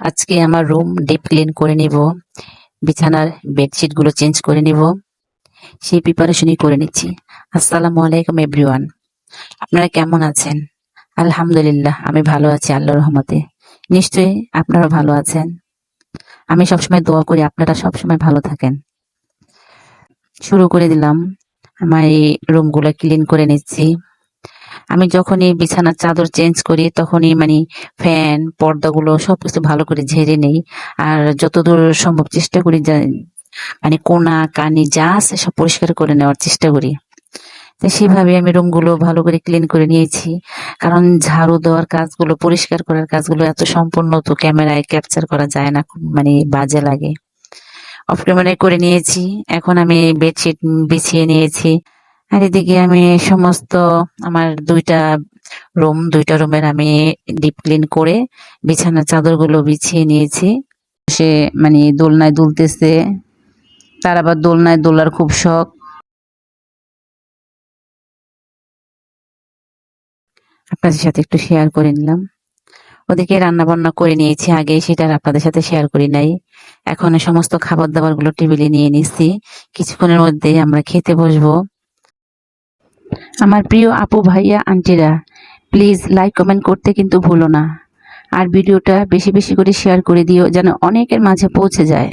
আজকে আমার room deep clean করে নিব, বিছানার বেডশিটগুলো চেঞ্জ করে নিব, সেই প্রিপারেশনই করে নিচ্ছি। আসসালামু আলাইকুম এভরিওয়ান আপনারা কেমন আছেন? আলহামদুলিল্লাহ, আমি ভালো আছি, আল্লাহর রহমতে। নিশ্চয়ই আপনারা ভালো আছেন। আমি সবসময় দোয়া করি, আপনারা সবসময় ভালো থাকেন। শুরু করে দিলাম, আমার এই রুমগুলো ক্লিন করে নিচ্ছি। আমি যখনই বিছানার চাদর চেঞ্জ করি, তখনই মানে ফ্যান পর্দাগুলো সবকিছু ভালো করে ঝেড়ে নেই। আর যতদূর সম্ভব চেষ্টা করি মানে কোনা, কানি যা আছে সব পরিষ্কার করে নেওয়ার চেষ্টা করি। সেভাবে আমি রুমগুলো ভালো করে ক্লিন করে নিয়েছি। কারণ ঝাড়ু দেওয়ার কাজগুলো, পরিষ্কার করার কাজগুলো এত সম্পূর্ণ তো ক্যামেরায় ক্যাপচার করা যায় না, খুব মানে বাজে লাগে। অফ ক্যামেরায় করে নিয়েছি। এখন আমি বেডশিট বিছিয়ে নিয়েছি। আর এদিকে আমি সমস্ত আমার দুইটা রুম দুইটা রুমের আমি ডিপ ক্লিন করে বিছানার চাদরগুলো বিছিয়ে নিয়েছি। সে মানে দোলনায় দুলতেছে। তার আবার দোলনায় দোলার খুব শখ। আপনাদের সাথে একটু শেয়ার করে নিলাম। ওদিকে রান্না বান্না করে নিয়েছি আগে, সেটা আপনাদের সাথে শেয়ার করি নাই। এখন সমস্ত খাবার দাবারগুলো টেবিলে নিয়ে নিচ্ছি কিছুক্ষণের মধ্যে আমরা খেতে বসবো। আমার প্রিয় আপু ভাইয়া, আন্টিরা প্লিজ লাইক কমেন্ট করতে কিন্তু ভুলো না। আর ভিডিওটা বেশি বেশি করে শেয়ার করে দিও, যেন অনেকের মাঝে পৌঁছে যায়।